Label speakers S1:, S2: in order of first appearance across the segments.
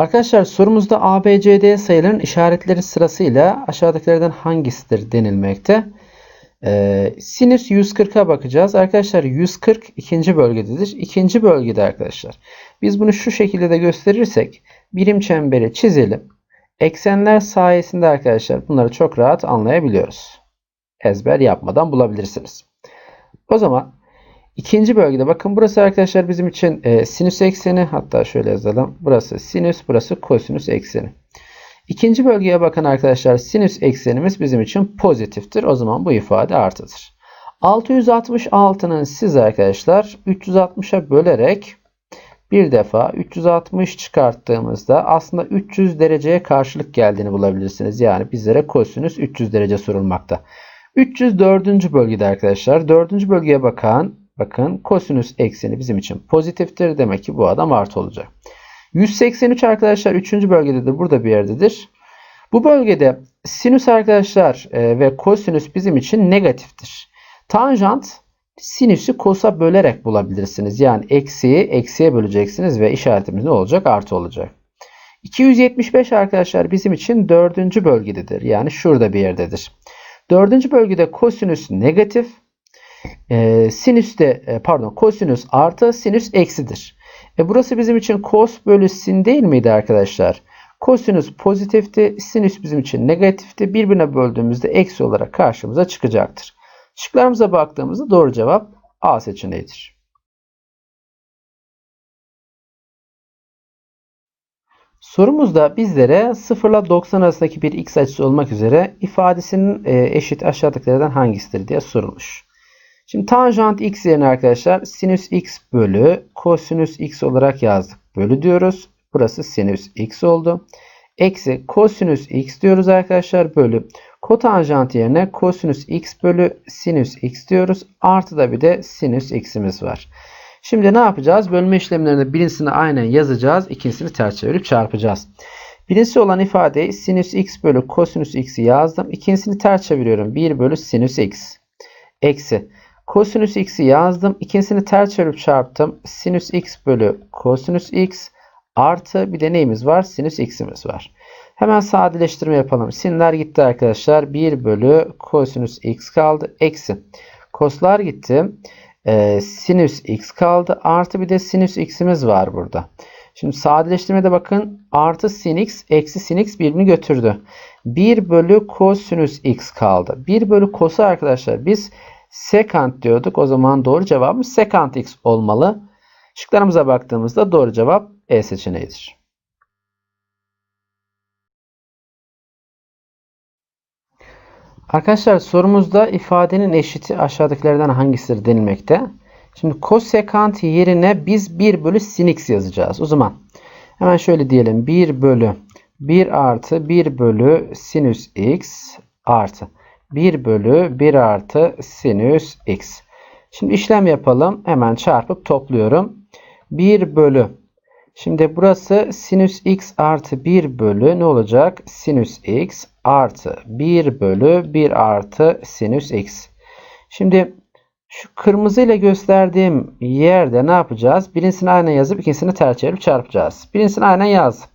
S1: Arkadaşlar sorumuzda ABCD sayıların işaretleri sırasıyla aşağıdakilerden hangisidir denilmekte. Ee, sinüs 140'a bakacağız. Arkadaşlar 140 ikinci bölgededir. İkinci bölgede arkadaşlar. Biz bunu şu şekilde de gösterirsek birim çemberi çizelim. Eksenler sayesinde arkadaşlar bunları çok rahat anlayabiliyoruz. Ezber yapmadan bulabilirsiniz. O zaman ikinci bölgede bakın burası arkadaşlar bizim için e, sinüs ekseni hatta şöyle yazalım. Burası sinüs burası kosinüs ekseni. İkinci bölgeye bakın arkadaşlar sinüs eksenimiz bizim için pozitiftir. O zaman bu ifade artıdır. 666'nın siz arkadaşlar 360'a bölerek bir defa 360 çıkarttığımızda aslında 300 dereceye karşılık geldiğini bulabilirsiniz. Yani bizlere kosinüs 300 derece sorulmakta. 304. bölgede arkadaşlar 4. bölgeye bakan bakın kosinüs ekseni bizim için pozitiftir. Demek ki bu adam artı olacak. 183 arkadaşlar 3. bölgededir. Burada bir yerdedir. Bu bölgede sinüs arkadaşlar e, ve kosinüs bizim için negatiftir. Tanjant sinüsü kosa bölerek bulabilirsiniz. Yani eksiği eksiye böleceksiniz ve işaretimiz ne olacak? Artı olacak. 275 arkadaşlar bizim için dördüncü bölgededir. Yani şurada bir yerdedir. Dördüncü bölgede kosinüs negatif, e, sinüs de e, pardon kosinüs artı sinüs eksidir. E burası bizim için cos bölü sin değil miydi arkadaşlar? Kosinüs pozitifti, sinüs bizim için negatifti. Birbirine böldüğümüzde eksi olarak karşımıza çıkacaktır. Şıklarımıza baktığımızda doğru cevap A seçeneğidir. Sorumuzda bizlere 0 ile 90 arasındaki bir x açısı olmak üzere ifadesinin e, eşit aşağıdakilerden hangisidir diye sorulmuş. Şimdi tanjant x yerine arkadaşlar sinüs x bölü kosinüs x olarak yazdık. Bölü diyoruz. Burası sinüs x oldu. Eksi kosinüs x diyoruz arkadaşlar. Bölü kotanjant yerine kosinüs x bölü sinüs x diyoruz. Artı da bir de sinüs x'imiz var. Şimdi ne yapacağız? Bölme işlemlerinde birincisini aynen yazacağız. ikincisini ters çevirip çarpacağız. Birincisi olan ifadeyi sinüs x bölü kosinüs x'i yazdım. İkincisini ters çeviriyorum. 1 bölü sinüs x. Eksi. Kosinüs x'i yazdım. İkincisini ters çevirip çarptım. Sinüs x bölü kosinüs x artı bir de neyimiz var? Sinüs x'imiz var. Hemen sadeleştirme yapalım. Sinler gitti arkadaşlar. 1 bölü kosinüs x kaldı. Eksi. Koslar gitti. Ee, sinüs x kaldı. Artı bir de sinüs x'imiz var burada. Şimdi sadeleştirmede bakın. Artı sin x eksi sin x birbirini götürdü. 1 bölü kosinüs x kaldı. 1 bölü kosu arkadaşlar biz sekant diyorduk. O zaman doğru cevabımız sekant x olmalı. Şıklarımıza baktığımızda doğru cevap E seçeneğidir. Arkadaşlar sorumuzda ifadenin eşiti aşağıdakilerden hangisidir denilmekte. Şimdi kosekant yerine biz 1 bölü sin x yazacağız. O zaman hemen şöyle diyelim. 1 bölü 1 artı 1 bölü sinüs x artı 1 bölü 1 artı sinüs x. Şimdi işlem yapalım. Hemen çarpıp topluyorum. 1 bölü. Şimdi burası sinüs x artı 1 bölü ne olacak? Sinüs x artı 1 bölü 1 artı sinüs x. Şimdi şu kırmızı ile gösterdiğim yerde ne yapacağız? Birincisini aynen yazıp ikincisini ters çevirip çarpacağız. Birincisini aynen yaz.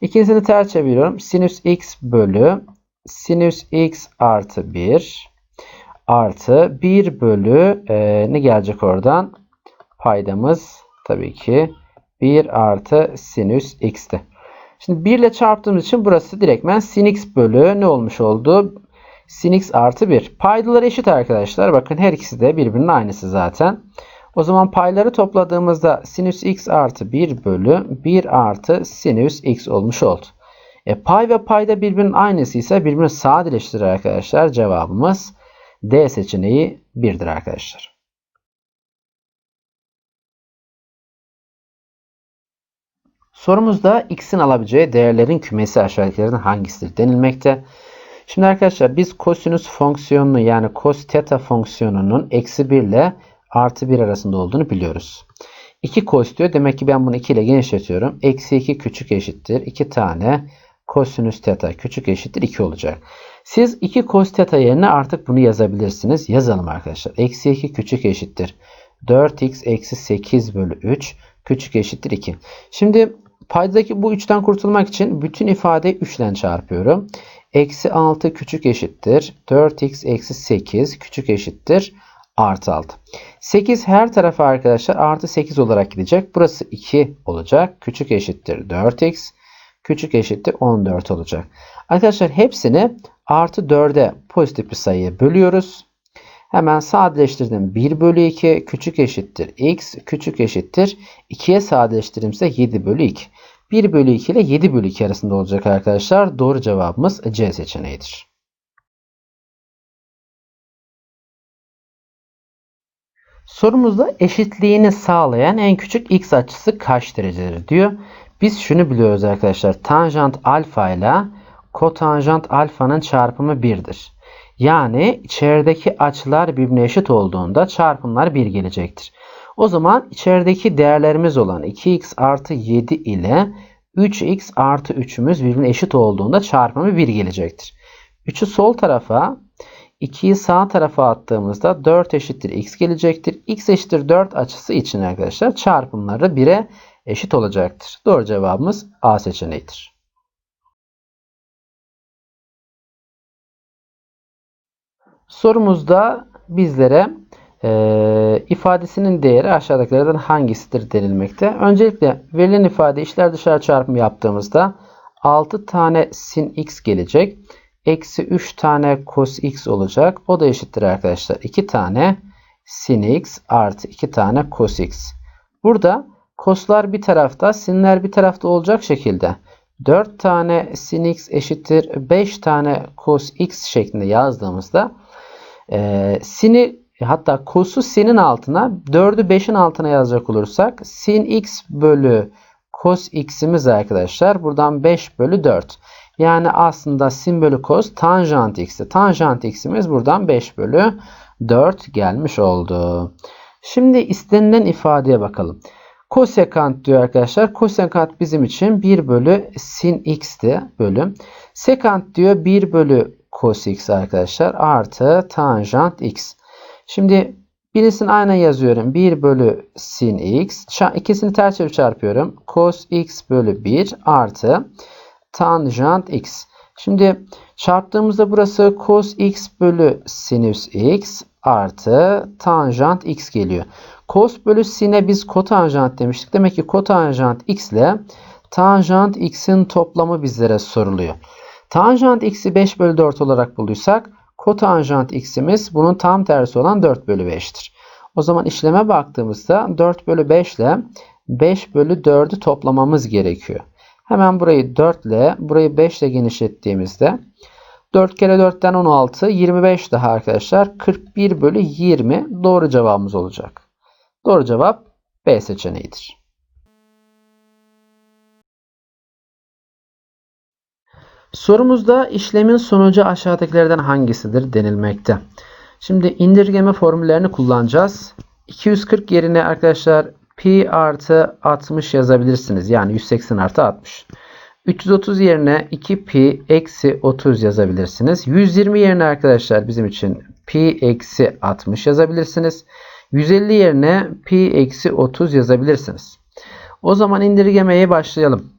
S1: İkincisini ters çeviriyorum. Sinüs x bölü sinüs x artı 1 artı 1 bölü e, ne gelecek oradan? Paydamız tabii ki 1 artı sinüs x'ti. Şimdi 1 ile çarptığımız için burası direktmen sin x bölü ne olmuş oldu? Sin x artı 1. Paydalar eşit arkadaşlar. Bakın her ikisi de birbirinin aynısı zaten. O zaman payları topladığımızda sinüs x artı 1 bölü 1 artı sinüs x olmuş oldu. E, pay ve payda birbirinin aynısı ise birbirini sadeleştirir arkadaşlar. Cevabımız D seçeneği 1'dir arkadaşlar. Sorumuzda x'in alabileceği değerlerin kümesi aşağıdakilerden hangisidir denilmekte. Şimdi arkadaşlar biz kosinüs fonksiyonunu yani cos theta fonksiyonunun eksi 1 ile artı 1 arasında olduğunu biliyoruz. 2 cos diyor. Demek ki ben bunu 2 ile genişletiyorum. Eksi 2 küçük eşittir. 2 tane kosinüs theta küçük eşittir 2 olacak. Siz 2 cos theta yerine artık bunu yazabilirsiniz. Yazalım arkadaşlar. Eksi 2 küçük eşittir. 4x eksi 8 bölü 3 küçük eşittir 2. Şimdi Paydadaki bu 3'ten kurtulmak için bütün ifadeyi 3 ile çarpıyorum. Eksi 6 küçük eşittir. 4x eksi 8 küçük eşittir. Artı 6. 8 her tarafa arkadaşlar artı 8 olarak gidecek. Burası 2 olacak. Küçük eşittir 4x. Küçük eşittir 14 olacak. Arkadaşlar hepsini artı 4'e pozitif bir sayıya bölüyoruz. Hemen sadeleştirdim. 1 bölü 2 küçük eşittir x küçük eşittir 2'ye sadeleştirdiğimizde 7 bölü 2. 1 bölü 2 ile 7 bölü 2 arasında olacak arkadaşlar. Doğru cevabımız C seçeneğidir. Sorumuzda eşitliğini sağlayan en küçük x açısı kaç derecedir diyor. Biz şunu biliyoruz arkadaşlar. Tanjant alfa ile kotanjant alfanın çarpımı 1'dir. Yani içerideki açılar birbirine eşit olduğunda çarpımlar 1 gelecektir. O zaman içerideki değerlerimiz olan 2x artı 7 ile 3x artı 3'ümüz birbirine eşit olduğunda çarpımı 1 gelecektir. 3'ü sol tarafa 2'yi sağ tarafa attığımızda 4 eşittir x gelecektir. x eşittir 4 açısı için arkadaşlar çarpımları 1'e eşit olacaktır. Doğru cevabımız A seçeneğidir. Sorumuzda bizlere e, ifadesinin değeri aşağıdakilerden hangisidir denilmekte. Öncelikle verilen ifade içler dışarı çarpımı yaptığımızda 6 tane sin x gelecek. Eksi 3 tane cos x olacak. O da eşittir arkadaşlar. 2 tane sin x artı 2 tane cos x. Burada coslar bir tarafta sinler bir tarafta olacak şekilde 4 tane sin x eşittir 5 tane cos x şeklinde yazdığımızda e, sin'i hatta cos'u sin'in altına 4'ü 5'in altına yazacak olursak sin x bölü cos x'imiz arkadaşlar buradan 5 bölü 4. Yani aslında sin bölü cos tanjant x'ti. Tanjant x'imiz buradan 5 bölü 4 gelmiş oldu. Şimdi istenilen ifadeye bakalım. Kosekant diyor arkadaşlar. Kosekant bizim için 1 bölü sin x'ti bölüm. Sekant diyor 1 bölü cos x arkadaşlar artı tanjant x. Şimdi birisini aynen yazıyorum. 1 bölü sin x. İkisini ters çevirip çarpıyorum. Cos x bölü 1 artı tanjant x. Şimdi çarptığımızda burası cos x bölü sinüs x artı tanjant x geliyor. Cos bölü sin'e biz kotanjant demiştik. Demek ki kotanjant x ile tanjant x'in toplamı bizlere soruluyor. Tanjant x'i 5 bölü 4 olarak bulduysak kotanjant x'imiz bunun tam tersi olan 4 bölü 5'tir. O zaman işleme baktığımızda 4 bölü 5 ile 5 bölü 4'ü toplamamız gerekiyor. Hemen burayı 4 ile burayı 5 ile genişlettiğimizde 4 kere 4'ten 16 25 daha arkadaşlar 41 bölü 20 doğru cevabımız olacak. Doğru cevap B seçeneğidir. Sorumuzda işlemin sonucu aşağıdakilerden hangisidir denilmekte. Şimdi indirgeme formüllerini kullanacağız. 240 yerine arkadaşlar pi artı 60 yazabilirsiniz. Yani 180 artı 60. 330 yerine 2 pi eksi 30 yazabilirsiniz. 120 yerine arkadaşlar bizim için pi eksi 60 yazabilirsiniz. 150 yerine pi eksi 30 yazabilirsiniz. O zaman indirgemeye başlayalım.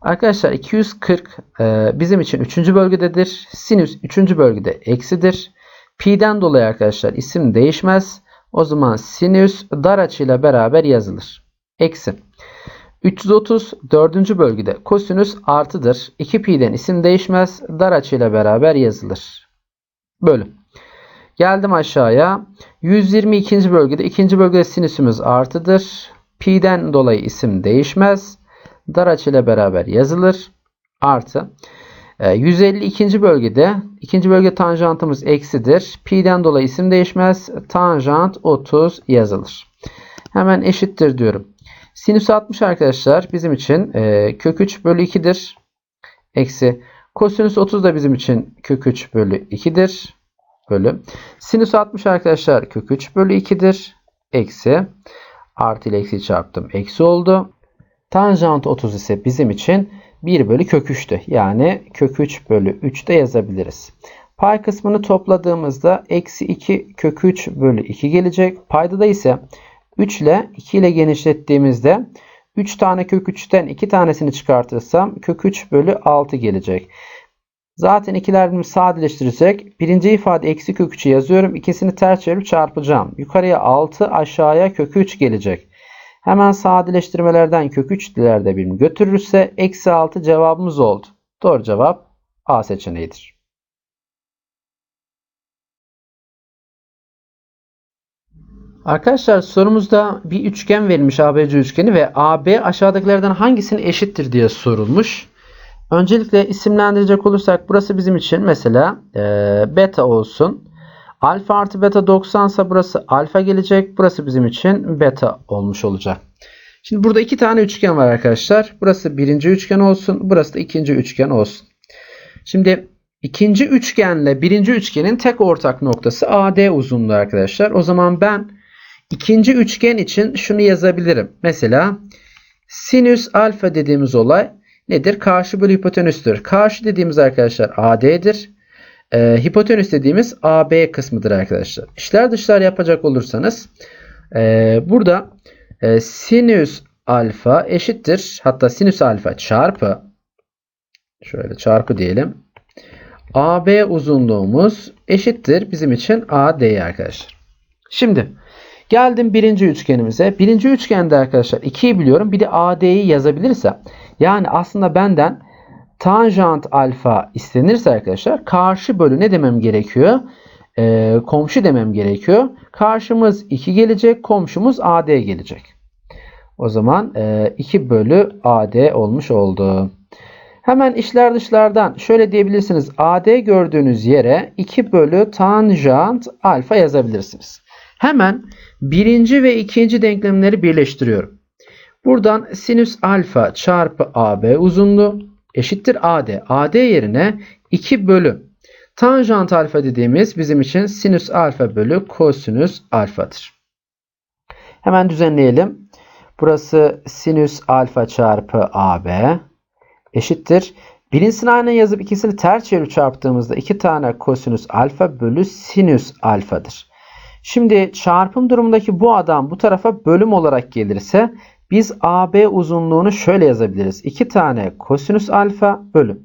S1: Arkadaşlar 240 e, bizim için 3. bölgededir. Sinüs 3. bölgede eksidir. Pi'den dolayı arkadaşlar isim değişmez. O zaman sinüs dar açıyla beraber yazılır. Eksi. 330 4. bölgede kosinüs artıdır. 2pi'den isim değişmez. Dar açıyla beraber yazılır. Bölüm. Geldim aşağıya. 122. bölgede ikinci bölgede sinüsümüz artıdır. Pi'den dolayı isim değişmez. Dar açıyla beraber yazılır. Artı. 152. E, bölgede ikinci bölge tanjantımız eksidir. Pi'den dolayı isim değişmez. Tanjant 30 yazılır. Hemen eşittir diyorum. Sinüs 60 arkadaşlar bizim için e, kök 3 bölü 2'dir. Eksi kosinüs 30 da bizim için kök 3 bölü 2'dir. Bölü. Sinüs 60 arkadaşlar kök 3 bölü 2'dir. Eksi. Artı ile eksi çarptım. Eksi oldu. Tanjant 30 ise bizim için 1 bölü kök 3'tü. Yani kök 3 bölü 3 de yazabiliriz. Pay kısmını topladığımızda eksi 2 kök 3 bölü 2 gelecek. Payda da ise 3 ile 2 ile genişlettiğimizde 3 tane kök 3'ten 2 tanesini çıkartırsam kök 3 bölü 6 gelecek. Zaten ikilerimi sadeleştirirsek birinci ifade eksi kök 3'ü yazıyorum. İkisini ters çevirip çarpacağım. Yukarıya 6 aşağıya kök 3 gelecek. Hemen sadeleştirmelerden kök 3 dilerde birini götürürse eksi 6 cevabımız oldu. Doğru cevap A seçeneğidir. Arkadaşlar sorumuzda bir üçgen verilmiş ABC üçgeni ve AB aşağıdakilerden hangisinin eşittir diye sorulmuş. Öncelikle isimlendirecek olursak burası bizim için mesela e, beta olsun. Alfa artı beta 90 ise burası alfa gelecek. Burası bizim için beta olmuş olacak. Şimdi burada iki tane üçgen var arkadaşlar. Burası birinci üçgen olsun. Burası da ikinci üçgen olsun. Şimdi ikinci üçgenle birinci üçgenin tek ortak noktası AD uzunluğu arkadaşlar. O zaman ben ikinci üçgen için şunu yazabilirim. Mesela sinüs alfa dediğimiz olay nedir? Karşı bölü hipotenüstür. Karşı dediğimiz arkadaşlar AD'dir. Ee, hipotenüs dediğimiz AB kısmıdır arkadaşlar. İşler dışlar yapacak olursanız e, burada e, sinüs alfa eşittir. Hatta sinüs alfa çarpı şöyle çarpı diyelim. AB uzunluğumuz eşittir bizim için AD'ye arkadaşlar. Şimdi geldim birinci üçgenimize. Birinci üçgende arkadaşlar 2'yi biliyorum. Bir de AD'yi yazabilirsem yani aslında benden tanjant alfa istenirse arkadaşlar karşı bölü ne demem gerekiyor? Ee, komşu demem gerekiyor. Karşımız 2 gelecek. Komşumuz AD gelecek. O zaman e, 2 bölü AD olmuş oldu. Hemen işler dışlardan şöyle diyebilirsiniz. AD gördüğünüz yere 2 bölü tanjant alfa yazabilirsiniz. Hemen birinci ve ikinci denklemleri birleştiriyorum. Buradan sinüs alfa çarpı AB uzunluğu eşittir AD. AD yerine 2 bölü tanjant alfa dediğimiz bizim için sinüs alfa bölü kosinüs alfadır. Hemen düzenleyelim. Burası sinüs alfa çarpı AB eşittir. Birincisini aynı yazıp ikisini ters çevirip çarptığımızda 2 tane kosinüs alfa bölü sinüs alfadır. Şimdi çarpım durumundaki bu adam bu tarafa bölüm olarak gelirse biz AB uzunluğunu şöyle yazabiliriz. 2 tane kosinüs alfa bölü.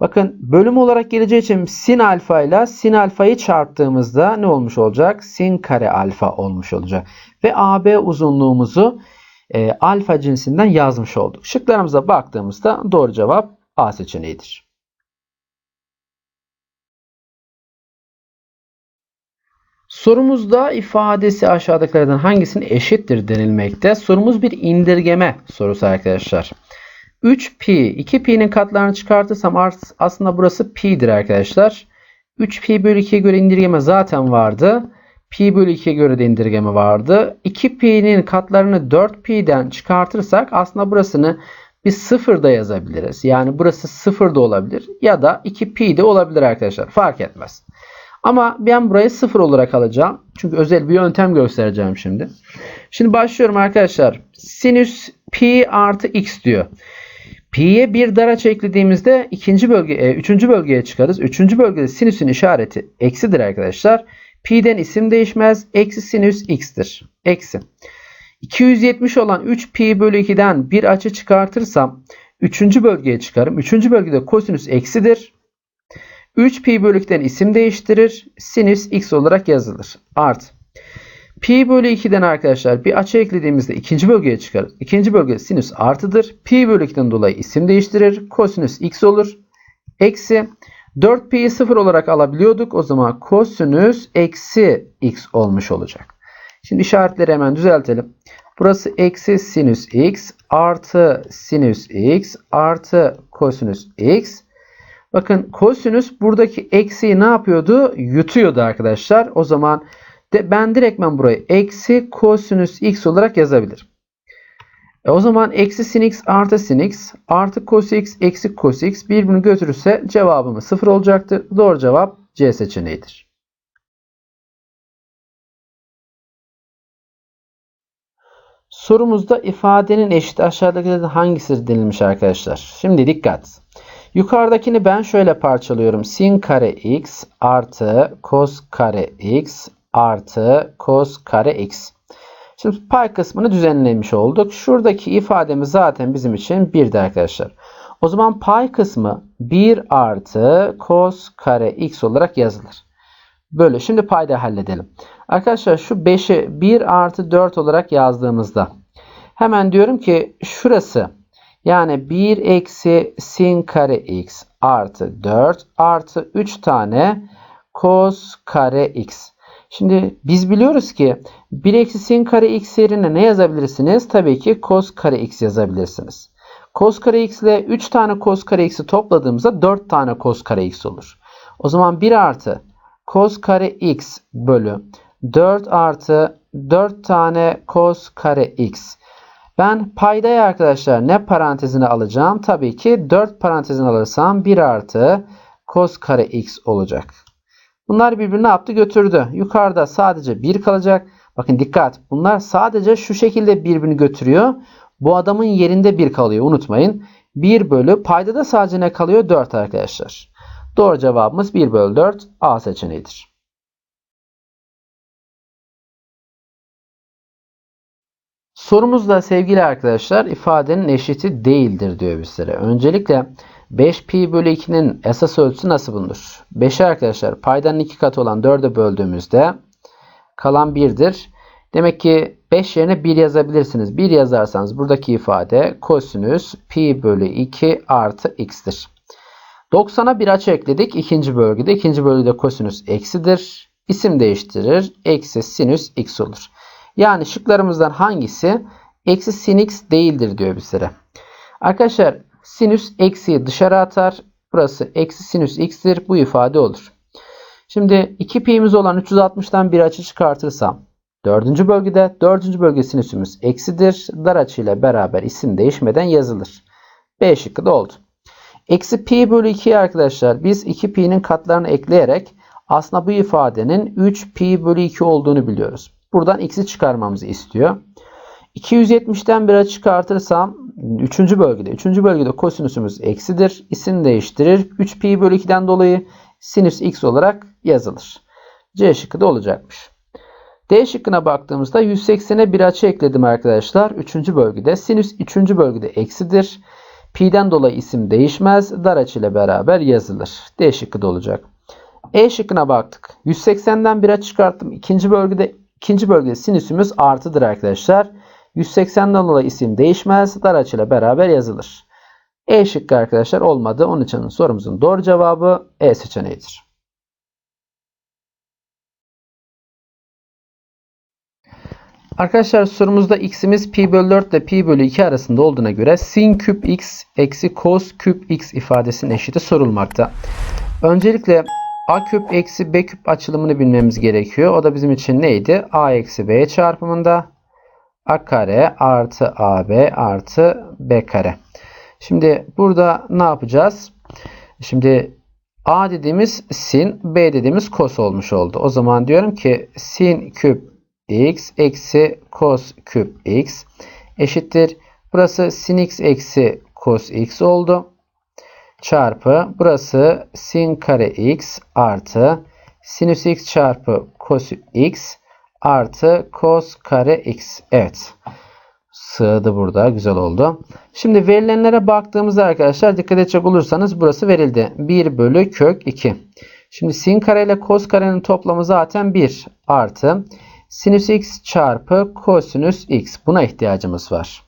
S1: Bakın bölüm olarak geleceği için sin alfa ile sin alfayı çarptığımızda ne olmuş olacak? Sin kare alfa olmuş olacak. Ve AB uzunluğumuzu e, alfa cinsinden yazmış olduk. Şıklarımıza baktığımızda doğru cevap A seçeneğidir. Sorumuzda ifadesi aşağıdakilerden hangisinin eşittir denilmekte. Sorumuz bir indirgeme sorusu arkadaşlar. 3pi, 2pi'nin katlarını çıkartırsam aslında burası pi'dir arkadaşlar. 3pi bölü 2'ye göre indirgeme zaten vardı. Pi bölü 2'ye göre de indirgeme vardı. 2pi'nin katlarını 4pi'den çıkartırsak aslında burasını biz sıfırda yazabiliriz. Yani burası sıfırda olabilir ya da 2pi de olabilir arkadaşlar. Fark etmez. Ama ben burayı sıfır olarak alacağım. Çünkü özel bir yöntem göstereceğim şimdi. Şimdi başlıyorum arkadaşlar. Sinüs pi artı x diyor. Pi'ye bir daraç eklediğimizde ikinci bölge, e, üçüncü bölgeye çıkarız. Üçüncü bölgede sinüsün işareti eksidir arkadaşlar. Pi'den isim değişmez. Eksi sinüs x'tir. Eksi. 270 olan 3 pi bölü 2'den bir açı çıkartırsam üçüncü bölgeye çıkarım. Üçüncü bölgede kosinüs eksidir. 3 pi bölü 2'den isim değiştirir. Sinüs x olarak yazılır. Art. Pi bölü 2'den arkadaşlar bir açı eklediğimizde ikinci bölgeye çıkarız. İkinci bölge sinüs artıdır. Pi bölü 2'den dolayı isim değiştirir. Kosinüs x olur. Eksi 4pi'yi 0 olarak alabiliyorduk. O zaman kosinüs eksi x olmuş olacak. Şimdi işaretleri hemen düzeltelim. Burası eksi sinüs x artı sinüs x artı kosinüs x. Bakın kosinüs buradaki eksiği ne yapıyordu? Yutuyordu arkadaşlar. O zaman de ben direktmen burayı eksi kosinüs x olarak yazabilirim. E o zaman eksi sin x artı sin x artı cos x eksi cos x birbirini götürürse cevabımız sıfır olacaktır. Doğru cevap C seçeneğidir. Sorumuzda ifadenin eşit aşağıdakilerden hangisidir denilmiş arkadaşlar. Şimdi dikkat. Yukarıdakini ben şöyle parçalıyorum. Sin kare x artı cos kare x artı cos kare x. Şimdi pay kısmını düzenlemiş olduk. Şuradaki ifademiz zaten bizim için 1'di arkadaşlar. O zaman pay kısmı 1 artı cos kare x olarak yazılır. Böyle. Şimdi payda halledelim. Arkadaşlar şu 5'i 1 artı 4 olarak yazdığımızda hemen diyorum ki şurası yani 1 eksi sin kare x artı 4 artı 3 tane cos kare x. Şimdi biz biliyoruz ki 1 eksi sin kare x yerine ne yazabilirsiniz? Tabii ki cos kare x yazabilirsiniz. Cos kare x ile 3 tane cos kare x'i topladığımızda 4 tane cos kare x olur. O zaman 1 artı cos kare x bölü 4 artı 4 tane cos kare x. Ben paydayı arkadaşlar ne parantezine alacağım? Tabii ki 4 parantezine alırsam 1 artı cos kare x olacak. Bunlar birbirini yaptı götürdü. Yukarıda sadece 1 kalacak. Bakın dikkat. Bunlar sadece şu şekilde birbirini götürüyor. Bu adamın yerinde 1 kalıyor. Unutmayın. 1 bölü payda da sadece ne kalıyor? 4 arkadaşlar. Doğru cevabımız 1 bölü 4 A seçeneğidir. Sorumuzda sevgili arkadaşlar ifadenin eşiti değildir diyor bizlere. Öncelikle 5pi bölü 2'nin esas ölçüsü nasıl bulunur? 5'i arkadaşlar paydanın 2 katı olan 4'e böldüğümüzde kalan 1'dir. Demek ki 5 yerine 1 yazabilirsiniz. 1 yazarsanız buradaki ifade kosinüs pi bölü 2 artı x'tir. 90'a bir açı ekledik. ikinci bölgede. ikinci bölgede kosinüs eksidir. İsim değiştirir. Eksi sinüs x olur. Yani şıklarımızdan hangisi eksi sin x değildir diyor bizlere. Arkadaşlar sinüs eksiyi dışarı atar. Burası eksi sinüs x'tir. Bu ifade olur. Şimdi 2 pi'miz olan 360'tan bir açı çıkartırsam dördüncü bölgede dördüncü bölge sinüsümüz eksidir. Dar açıyla beraber isim değişmeden yazılır. B şıkkı da oldu. Eksi pi bölü 2'yi arkadaşlar biz 2 pi'nin katlarını ekleyerek aslında bu ifadenin 3 pi bölü 2 olduğunu biliyoruz. Buradan x'i çıkarmamızı istiyor. 270'ten 1'e çıkartırsam 3. bölgede. 3. bölgede kosinüsümüz eksidir. İsim değiştirir. 3 pi bölü 2'den dolayı sinüs x olarak yazılır. C şıkkı da olacakmış. D şıkkına baktığımızda 180'e bir açı ekledim arkadaşlar. 3. bölgede. Sinüs 3. bölgede eksidir. Pi'den dolayı isim değişmez. Dar açı ile beraber yazılır. D şıkkı da olacak. E şıkkına baktık. 180'den 1'e çıkarttım. İkinci bölgede ikinci bölgede sinüsümüz artıdır arkadaşlar. 180'den dolayı isim değişmez. Dar açı ile beraber yazılır. E şıkkı arkadaşlar olmadı. Onun için sorumuzun doğru cevabı E seçeneğidir. Arkadaşlar sorumuzda x'imiz pi bölü 4 ile pi bölü 2 arasında olduğuna göre sin küp x eksi cos küp x ifadesinin eşiti sorulmakta. Öncelikle a küp eksi b küp açılımını bilmemiz gerekiyor. O da bizim için neydi? a eksi b çarpımında a kare artı ab artı b kare. Şimdi burada ne yapacağız? Şimdi a dediğimiz sin, b dediğimiz cos olmuş oldu. O zaman diyorum ki sin küp x eksi cos küp x eşittir. Burası sin x eksi cos x oldu. Çarpı burası sin kare x artı sinüs x çarpı cos x artı cos kare x. Evet. Sığdı burada. Güzel oldu. Şimdi verilenlere baktığımızda arkadaşlar dikkat edecek olursanız burası verildi. 1 bölü kök 2. Şimdi sin kare ile cos karenin toplamı zaten 1 artı sinüs x çarpı kosinüs x. Buna ihtiyacımız var.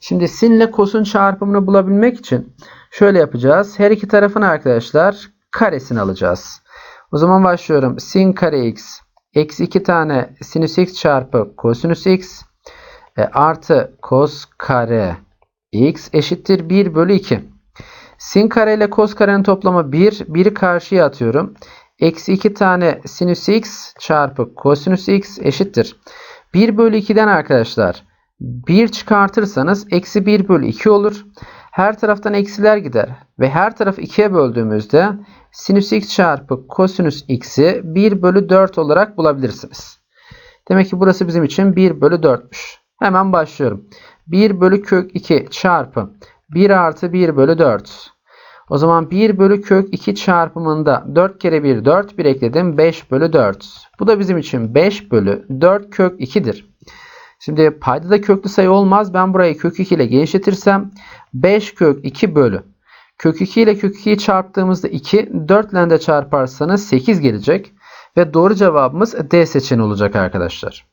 S1: Şimdi sin ile kosun çarpımını bulabilmek için şöyle yapacağız. Her iki tarafın arkadaşlar karesini alacağız. O zaman başlıyorum. Sin kare x eksi 2 tane sinüs x çarpı kosinüs x e, artı kos kare x eşittir 1 bölü 2. Sin kare ile kos karenin toplamı 1. 1'i karşıya atıyorum. Eksi 2 tane sinüs x çarpı kosinüs x eşittir. 1 bölü 2'den arkadaşlar 1 çıkartırsanız eksi 1 bölü 2 olur. Her taraftan eksiler gider. Ve her tarafı 2'ye böldüğümüzde sinüs x çarpı kosinüs x'i 1 bölü 4 olarak bulabilirsiniz. Demek ki burası bizim için 1 bölü 4'müş. Hemen başlıyorum. 1 bölü kök 2 çarpı 1 artı 1 bölü 4. O zaman 1 bölü kök 2 çarpımında 4 kere 1 4 1 ekledim 5 bölü 4. Bu da bizim için 5 bölü 4 kök 2'dir. Şimdi paydada köklü sayı olmaz. Ben burayı kök 2 ile genişletirsem 5 kök 2 bölü. Kök 2 ile kök 2'yi çarptığımızda 2, 4 ile de çarparsanız 8 gelecek. Ve doğru cevabımız D seçeneği olacak arkadaşlar.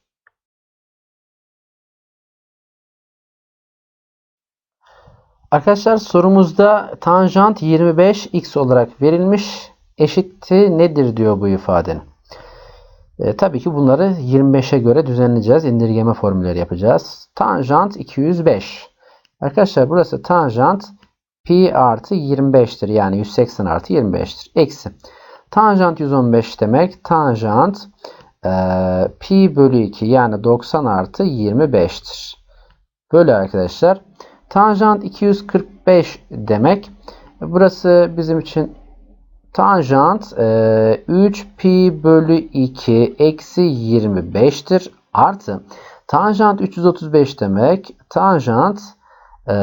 S1: Arkadaşlar sorumuzda tanjant 25x olarak verilmiş. Eşitti nedir diyor bu ifadenin. E, tabii ki bunları 25'e göre düzenleyeceğiz. İndirgeme formülleri yapacağız. Tanjant 205. Arkadaşlar burası tanjant pi artı 25'tir. Yani 180 artı 25'tir. Eksi. Tanjant 115 demek. Tanjant e, pi bölü 2 yani 90 artı 25'tir. Böyle arkadaşlar. Tanjant 245 demek. Burası bizim için tanjant e, 3 pi bölü 2 eksi 25'tir. Artı tanjant 335 demek. Tanjant e,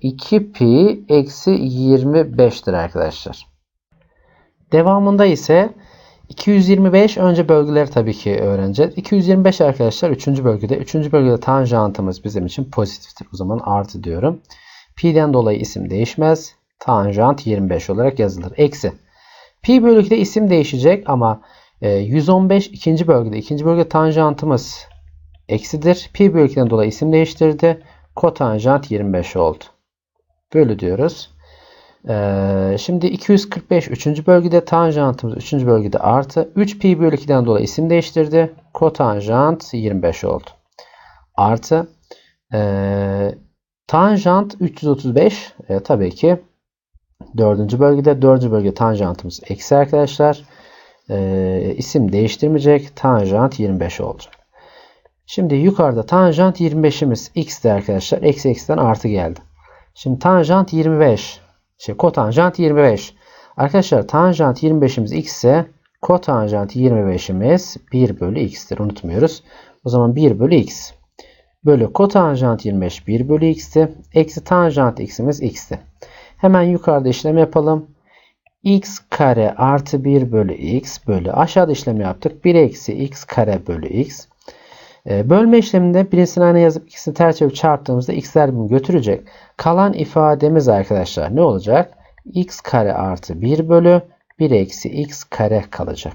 S1: 2 pi eksi 25'tir arkadaşlar. Devamında ise 225 önce bölgeleri tabii ki öğreneceğiz. 225 arkadaşlar 3. bölgede. 3. bölgede tanjantımız bizim için pozitiftir. O zaman artı diyorum. Pi'den dolayı isim değişmez. Tanjant 25 olarak yazılır. Eksi. Pi bölü 2'de isim değişecek ama 115 ikinci bölgede. ikinci bölgede tanjantımız eksidir. Pi bölü 2'den dolayı isim değiştirdi. Kotanjant 25 oldu. Bölü diyoruz. Ee, şimdi 245 3. bölgede tanjantımız 3. bölgede artı 3 pi bölü 2'den dolayı isim değiştirdi. Kotanjant 25 oldu. Artı e, tanjant 335 e, tabii ki 4. bölgede 4. bölge tanjantımız eksi arkadaşlar. E, isim değiştirmeyecek. Tanjant 25 olacak. Şimdi yukarıda tanjant 25'imiz x'ti arkadaşlar. Eksi x'ten artı geldi. Şimdi tanjant 25 şey kotanjant 25. Arkadaşlar tanjant 25'imiz x ise kotanjant 25'imiz 1 bölü x'tir. Unutmuyoruz. O zaman 1 bölü x. Bölü kotanjant 25 1 bölü x'ti. Eksi tanjant x'imiz x'ti. Hemen yukarıda işlem yapalım. x kare artı 1 bölü x bölü aşağıda işlem yaptık. 1 eksi x kare bölü x. Ee, bölme işleminde birisini aynı yazıp ikisini ters çevirip çarptığımızda x'ler bunu götürecek. Kalan ifademiz arkadaşlar ne olacak? x kare artı 1 bölü 1 eksi x kare kalacak.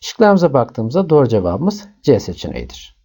S1: Şıklarımıza baktığımızda doğru cevabımız C seçeneğidir.